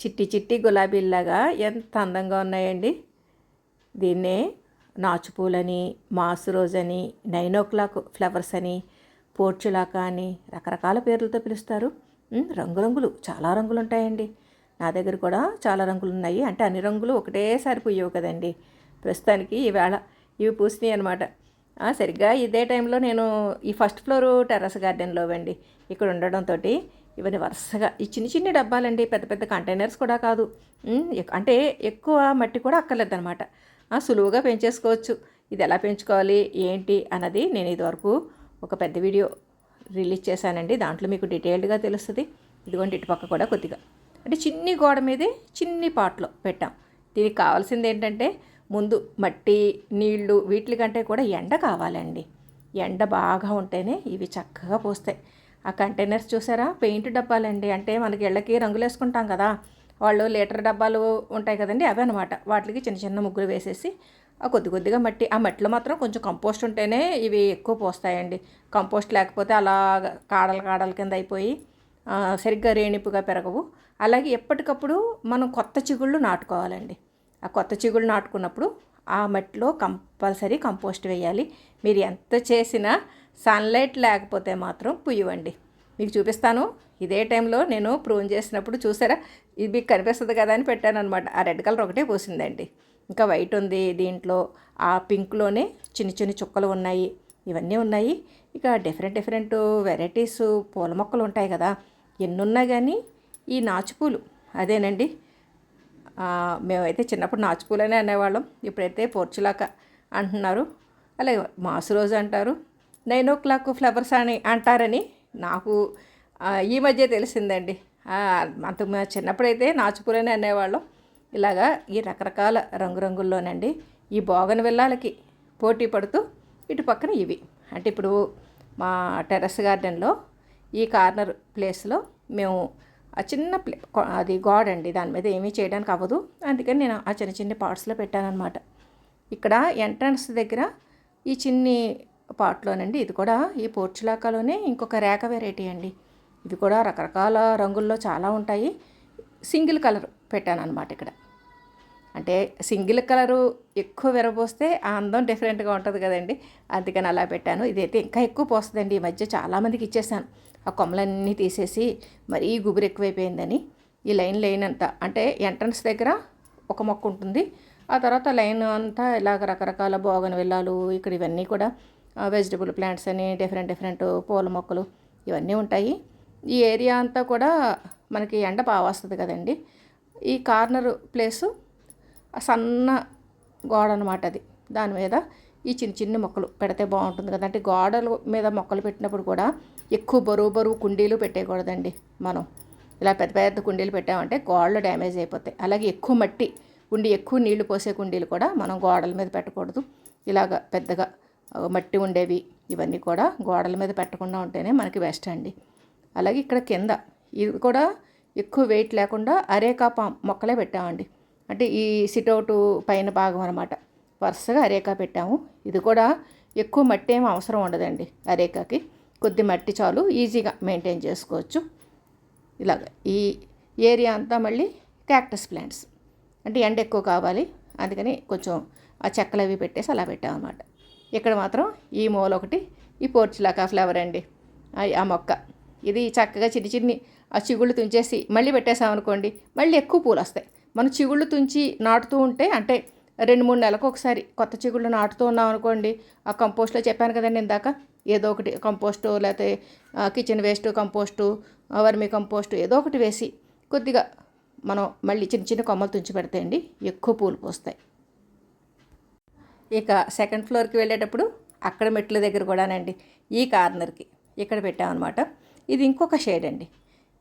చిట్టి చిట్టి గులాబీల్లాగా ఎంత అందంగా ఉన్నాయండి. దీన్నే నాచుపూలని మాసు రోజ్ అని నైన్ ఓ క్లాక్ ఫ్లవర్స్ అని పోర్చులాకా అని రకరకాల పేర్లతో పిలుస్తారు. రంగురంగులు చాలా రంగులు ఉంటాయండి నా దగ్గర కూడా చాలా రంగులు ఉన్నాయి అంటే అన్ని రంగులు ఒకటేసారి పుయ్యవు కదండి. ప్రస్తుతానికి ఈవేళ ఇవి పూసినాయి అనమాట సరిగ్గా ఇదే టైంలో నేను ఈ ఫస్ట్ ఫ్లోర్ టెర్రస్ గార్డెన్లో అండి ఇక్కడ ఉండడంతో ఇవన్నీ వరుసగా ఈ చిన్న చిన్న డబ్బాలండి పెద్ద పెద్ద కంటైనర్స్ కూడా కాదు. అంటే ఎక్కువ మట్టి కూడా అక్కర్లేదు అనమాట సులువుగా పెంచేసుకోవచ్చు. ఇది ఎలా పెంచుకోవాలి ఏంటి అన్నది నేను ఇదివరకు ఒక పెద్ద వీడియో రిలీజ్ చేశానండి. దాంట్లో మీకు డీటెయిల్డ్గా తెలుస్తుంది. ఇదిగోండి ఇటుపక్క కూడా కొద్దిగా. అంటే చిన్ని గోడ మీదే చిన్ని పాట్లో పెట్టాం. దీనికి కావాల్సింది ఏంటంటే ముందు మట్టి నీళ్ళు వీటికంటే కూడా ఎండ కావాలండి. ఎండ బాగా ఉంటేనే ఇవి చక్కగా పోస్తాయి. ఆ కంటైనర్స్ చూసారా? పెయింట్ డబ్బాలండి. అంటే మనకి ఇళ్ళకి రంగులు వేసుకుంటాం కదా వాళ్ళు లీటర్ డబ్బాలు ఉంటాయి కదండి అవి అనమాట వాటికి చిన్న చిన్న ముగ్గులు వేసేసి ఆ కొద్ది కొద్దిగా మట్టి ఆ మట్టిలో మాత్రం కొంచెం కంపోస్ట్ ఉంటేనే ఇవి ఎక్కువ పోస్తాయండి. కంపోస్ట్ లేకపోతే అలా కాడలు కాడల కింద అయిపోయి సరిగ్గా రేణిపుగా పెరగవు. అలాగే ఎప్పటికప్పుడు మనం కొత్త చిగుళ్ళు నాటుకోవాలండి. ఆ కొత్త చిగుళ్ళు నాటుకున్నప్పుడు ఆ మట్టిలో కంపల్సరీ కంపోస్ట్ వేయాలి. మీరు ఎంత చేసినా సన్లైట్ లేకపోతే మాత్రం పుయ్యవండి. మీకు చూపిస్తాను. ఇదే టైంలో నేను ప్రూన్ చేసినప్పుడు చూసారా? ఇది మీకు కనిపిస్తుంది కదా అని పెట్టాను అనమాట ఆ రెడ్ కలర్ ఒకటే పూసిందండి. ఇంకా వైట్ ఉంది దీంట్లో. ఆ పింక్లోనే చిన్న చిన్న చుక్కలు ఉన్నాయి. ఇవన్నీ ఉన్నాయి. ఇక డిఫరెంట్ డిఫరెంట్ వెరైటీస్ పూల మొక్కలు ఉంటాయి కదా. ఎన్నున్నా కానీ ఈ నాచుపూలు అదేనండి. మేమైతే చిన్నప్పుడు నాచుపూలనే అనేవాళ్ళం. ఇప్పుడైతే పోర్చులాక అంటున్నారు. అలాగే మాసు రోజు అంటారు. నైన్ ఓ క్లాక్ ఫ్లవర్స్ అని అంటారని నాకు ఈ మధ్య తెలిసిందండి. అంతకు అంత మా చిన్నప్పుడైతే నాచుపూలనే అనేవాళ్ళం. ఇలాగా ఈ రకరకాల రంగురంగుల్లోనండి ఈ బోగన విల్లాలకి పోటీ పడుతూ ఇటు పక్కన ఇవి. అంటే ఇప్పుడు మా టెర్రస్ గార్డెన్లో ఈ కార్నర్ ప్లేస్లో మేము ఆ చిన్న ప్లే అది గాడ్ అండి దాని మీద ఏమీ చేయడానికి అవ్వదు. అందుకని నేను ఆ చిన్న చిన్న పార్ట్స్లో పెట్టానమాట ఇక్కడ ఎంట్రన్స్ దగ్గర ఈ చిన్ని పాట్లోనండి. ఇది కూడా ఈ పోర్చులాకాలోనే ఇంకొక రేఖ వెరైటీ అండి. ఇవి కూడా రకరకాల రంగుల్లో చాలా ఉంటాయి. సింగిల్ కలర్ పెట్టాను అనమాట ఇక్కడ. అంటే సింగిల్ కలరు ఎక్కువ విరబోస్తే ఆ అందం డిఫరెంట్గా ఉంటుంది కదండి. అందుకని అలా పెట్టాను. ఇదైతే ఇంకా ఎక్కువ పోస్తుందండి. ఈ మధ్య చాలామందికి ఇచ్చేసాను. ఆ కొమ్మలన్నీ తీసేసి మరీ గుబురు ఎక్కువైపోయిందని. ఈ లైన్ లైన్ అంతా అంటే ఎంట్రన్స్ దగ్గర ఒక మొక్క ఉంటుంది. ఆ తర్వాత లైన్ అంతా ఇలాగ రకరకాల బోగన వెళ్ళాలు ఇక్కడ ఇవన్నీ కూడా వెజిటబుల్ ప్లాంట్స్ అని డిఫరెంట్ డిఫరెంట్ పూల మొక్కలు ఇవన్నీ ఉంటాయి. ఈ ఏరియా అంతా కూడా మనకి ఎండ బాగా వస్తుంది కదండి. ఈ కార్నర్ ప్లేసు సన్న గోడ అనమాట అది. దాని మీద ఈ చిన్న చిన్న మొక్కలు పెడితే బాగుంటుంది కదా. అంటే గోడల మీద మొక్కలు పెట్టినప్పుడు కూడా ఎక్కువ బరువు బరువు కుండీలు పెట్టేయకూడదండి మనం. ఇలా పెద్ద పెద్ద కుండీలు పెట్టామంటే గోడలు డ్యామేజ్ అయిపోతాయి. అలాగే ఎక్కువ మట్టి ఉండి ఎక్కువ నీళ్ళు పోసే కుండీలు కూడా మనం గోడల మీద పెట్టకూడదు. ఇలాగ పెద్దగా మట్టి ఉండేవి ఇవన్నీ కూడా గోడల మీద పెట్టకుండా ఉంటేనే మనకి బెస్ట్ అండి. అలాగే ఇక్కడ కింద ఇది కూడా ఎక్కువ వెయిట్ లేకుండా అరేకా పామ్ మొక్కలే పెట్టామండి. అంటే ఈ సిటౌట్ పైన భాగం అనమాట వరుసగా అరేకా పెట్టాము. ఇది కూడా ఎక్కువ మట్టి ఏం అవసరం ఉండదండి అరేకాకి. కొద్ది మట్టి చాలు ఈజీగా మెయింటైన్ చేసుకోవచ్చు. ఇలాగ ఈ ఏరియా అంతా మళ్ళీ క్యాక్టస్ ప్లాంట్స్ అంటే ఎండ ఎక్కువ కావాలి అందుకని కొంచెం ఆ చెక్కలు అవి పెట్టేసి అలా పెట్టామన్నమాట. ఇక్కడ మాత్రం ఈ మూల ఒకటి ఈ పోర్చులాకా ఫ్లవర్ అండి. ఆ- మొక్క. ఇది చక్కగా చిన్ని చిన్ని ఆ చిగుళ్ళు తుంచేసి మళ్ళీ పెట్టేసామనుకోండి మళ్ళీ ఎక్కువ పూలు వస్తాయి. మనం చిగుళ్ళు తుంచి నాటుతూ ఉంటే అంటే రెండు మూడు నెలలకు ఒకసారి కొత్త చిగుళ్ళు నాటుతూ ఉన్నాం అనుకోండి ఆ కంపోస్ట్లో చెప్పాను కదండి ఇందాక ఏదో ఒకటి కంపోస్టు లేకపోతే kitchen waste compost vermi vermicompost ఏదో ఒకటి వేసి కొద్దిగా మనం మళ్ళీ చిన్న చిన్న కొమ్మలు తుంచి పెడతాయండి ఎక్కువ పూలు పోస్తాయి. ఇక సెకండ్ ఫ్లోర్కి వెళ్ళేటప్పుడు అక్కడ మెట్ల దగ్గర కూడానండి ఈ కార్నర్కి ఇక్కడ పెట్టామన్నమాట. ఇది ఇంకొక షేడ్ అండి.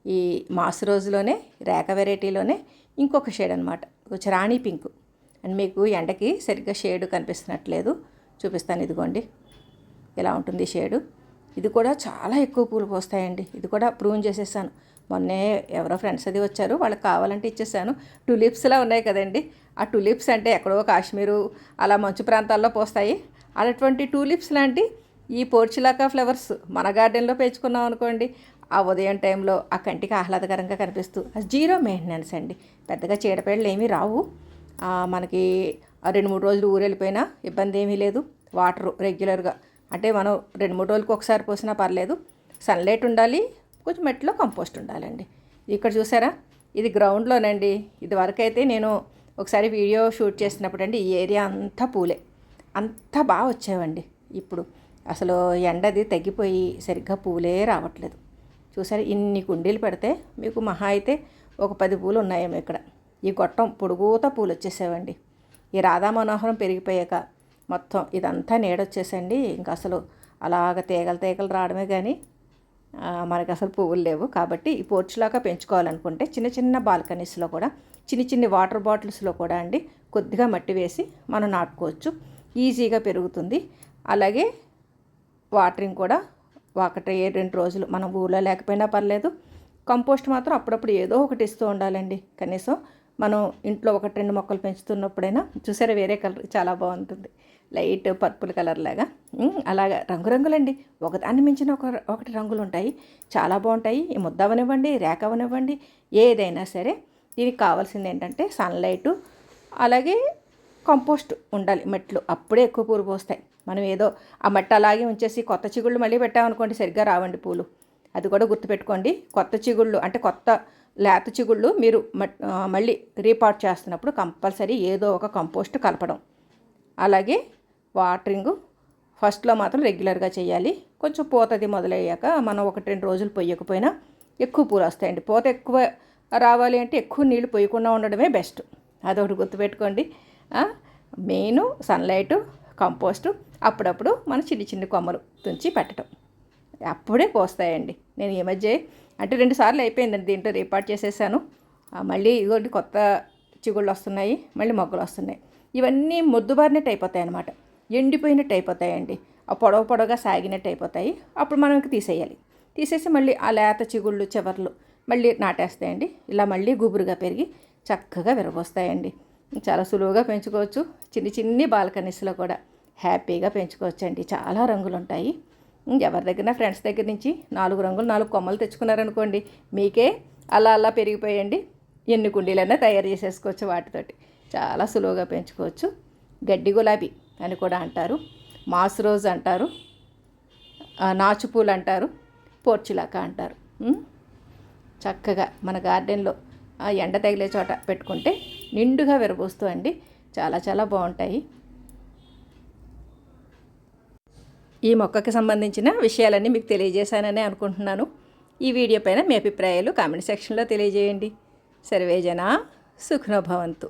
ఈ మాస్ రోజులోనే రేఖ వెరైటీలోనే ఇంకొక షేడ్ అనమాట కొంచెం రాణి పింక్ అండ్ మీకు ఎండకి సరిగ్గా షేడ్ కనిపిస్తున్నట్లేదు. చూపిస్తాను ఇదిగోండి. ఇలా ఉంటుంది షేడు ఇది కూడా చాలా ఎక్కువ పూలు పోస్తాయండి. ఇది కూడా ప్రూన్ చేసేసాను. మొన్నే ఎవరో ఫ్రెండ్స్ అది వచ్చారు వాళ్ళకి కావాలంటే ఇచ్చేసాను. టులిప్స్లా ఉన్నాయి కదండి. ఆ టులిప్స్ అంటే ఎక్కడో కాశ్మీరు అలా మంచు ప్రాంతాల్లో పోస్తాయి. అటువంటి టూలిప్స్ లాంటి ఈ పోర్చులాకా ఫ్లవర్స్ మన గార్డెన్లో పెంచుకున్నాం అనుకోండి ఆ ఉదయం టైంలో ఆ కంటికి ఆహ్లాదకరంగా కనిపిస్తూ అది జీరో మెయింటెనెన్స్ అండి. పెద్దగా చీడపేడలు ఏమీ రావు. మనకి రెండు మూడు రోజులు ఊరెళ్ళిపోయినా ఇబ్బంది ఏమీ లేదు. వాటర్ రెగ్యులర్గా అంటే మనం రెండు మూడు రోజులకు ఒకసారి పోసినా పర్లేదు. సన్లైట్ ఉండాలి కొంచెం మెట్లో కంపోస్ట్ ఉండాలండి. ఇక్కడ చూసారా? ఇది గ్రౌండ్లోనండి. ఇది వరకైతే నేను ఒకసారి వీడియో షూట్ చేసినప్పుడు అండి ఈ ఏరియా అంతా పూలే. అంతా బాగా వచ్చేవండి ఇప్పుడు. అసలు ఎండది తగ్గిపోయి సరిగ్గా పూలే రావట్లేదు. చూసారు? ఇన్ని కుండీలు పెడితే మీకు మహా అయితే ఒక పది పూలు ఉన్నాయేమో ఇక్కడ. ఈ గొట్టం పొడుగుతా పూలు వచ్చేసేవండి. ఈ రాధా మనోహరం పెరిగిపోయాక మొత్తం ఇదంతా నీడొచ్చేసండి. ఇంకా అసలు అలాగ తీగలు తీగలు రావడమే కానీ మనకి అసలు పువ్వులు లేవు. కాబట్టి ఈ పోర్చులాగా పెంచుకోవాలనుకుంటే చిన్న చిన్న బాల్కనీస్లో కూడా చిన్ని చిన్ని వాటర్ బాటిల్స్లో కూడా అండి కొద్దిగా మట్టి వేసి మనం నాటుకోవచ్చు. ఈజీగా పెరుగుతుంది. అలాగే వాటరింగ్ కూడా ఒకటి రెండు రోజులు మనం ఊళ్ళో లేకపోయినా పర్లేదు. కంపోస్ట్ మాత్రం అప్పుడప్పుడు ఏదో ఒకటి ఇస్తూ ఉండాలండి. కనీసం మనం ఇంట్లో ఒకటి రెండు మొక్కలు పెంచుతున్నప్పుడైనా చూసారా వేరే కలర్ చాలా బాగుంటుంది. లైట్ పర్పుల్ కలర్ లాగా. అలాగా. రంగురంగులండి. ఒకదాన్ని మించిన ఒక ఒకటి రంగులు ఉంటాయి చాలా బాగుంటాయి. ఈ ముద్ద అవనివ్వండి రేఖ అవనివ్వండి ఏదైనా సరే దీనికి కావాల్సింది ఏంటంటే సన్లైటు అలాగే కంపోస్ట్ ఉండాలి మట్టిలో అప్పుడే ఎక్కువ పూలు పోస్తాయి. మనం ఏదో ఆ మట్టి అలాగే ఉంచేసి కొత్త చిగుళ్ళు మళ్ళీ పెట్టామనుకోండి సరిగ్గా రావండి పూలు. అది కూడా గుర్తుపెట్టుకోండి. కొత్త చిగుళ్ళు అంటే కొత్త లేత చిగుళ్ళు మీరు మళ్ళీ రీపాట్ చేస్తున్నప్పుడు కంపల్సరీ ఏదో ఒక కంపోస్ట్ కలపడం. అలాగే వాటరింగు ఫస్ట్లో మాత్రం రెగ్యులర్గా చేయాలి. కొంచెం పూతది మొదలయ్యాక మనం ఒకటి రెండు రోజులు పొయ్యకపోయినా ఎక్కువ పూలు వస్తాయండి. పూత ఎక్కువ రావాలి అంటే ఎక్కువ నీళ్ళు పోయకుండా ఉండడమే బెస్ట్. అదొకటి గుర్తుపెట్టుకోండి. మెయిన్ సన్లైట్ కంపోస్టు అప్పుడప్పుడు మన చిన్ని చిన్ని కొమ్మలు తుంచి పెట్టడం. అప్పుడే పోస్తాయండి. నేను ఈ మధ్య అంటే రెండు సార్లు అయిపోయిందండి దీంట్లో రిపార్ట్ చేసేసాను. మళ్ళీ ఇదిగోండి కొత్త చిగుళ్ళు వస్తున్నాయి మళ్ళీ మొగ్గలు వస్తున్నాయి. ఇవన్నీ మొద్దుబారినట్టు అయిపోతాయి అన్నమాట ఎండిపోయినట్టు అయిపోతాయండి. ఆ పొడవు పొడవుగా సాగినట్టు అయిపోతాయి. అప్పుడు మనం తీసేయాలి. తీసేసి మళ్ళీ ఆ లేత చిగుళ్ళు చివర్లు మళ్ళీ నాటేస్తాయండి. ఇలా మళ్ళీ గుబురుగా పెరిగి చక్కగా విరగొస్తాయండి చాలా సులువుగా పెంచుకోవచ్చు. చిన్ని చిన్ని బాల్కనీస్లో కూడా హ్యాపీగా పెంచుకోవచ్చు అండి చాలా రంగులు ఉంటాయి ఎవరి దగ్గర ఫ్రెండ్స్ దగ్గర నుంచి నాలుగు రంగులు నాలుగు కొమ్మలు తెచ్చుకున్నారనుకోండి మీకే అలా అలా పెరిగిపోయండి. ఎన్ని కుండీలైనా తయారు చేసేసుకోవచ్చు వాటితోటి. చాలా సులువుగా పెంచుకోవచ్చు. గడ్డి గులాబీ. అని కూడా అంటారు. మాస్ రోజ్ అంటారు. నాచుపూలు అంటారు. పోర్చులాక అంటారు. చక్కగా మన గార్డెన్లో ఆ ఎండ తగిలే చోట పెట్టుకుంటే నిండుగా విరబోస్తూ అండి. చాలా చాలా బాగుంటాయి. ఈ మొక్కకి సంబంధించిన విషయాలన్నీ మీకు తెలియజేశానని అనుకుంటున్నాను. ఈ వీడియో పైన మీ అభిప్రాయాలు కామెంట్ సెక్షన్లో తెలియజేయండి. సర్వేజన సుఖనోభవంతు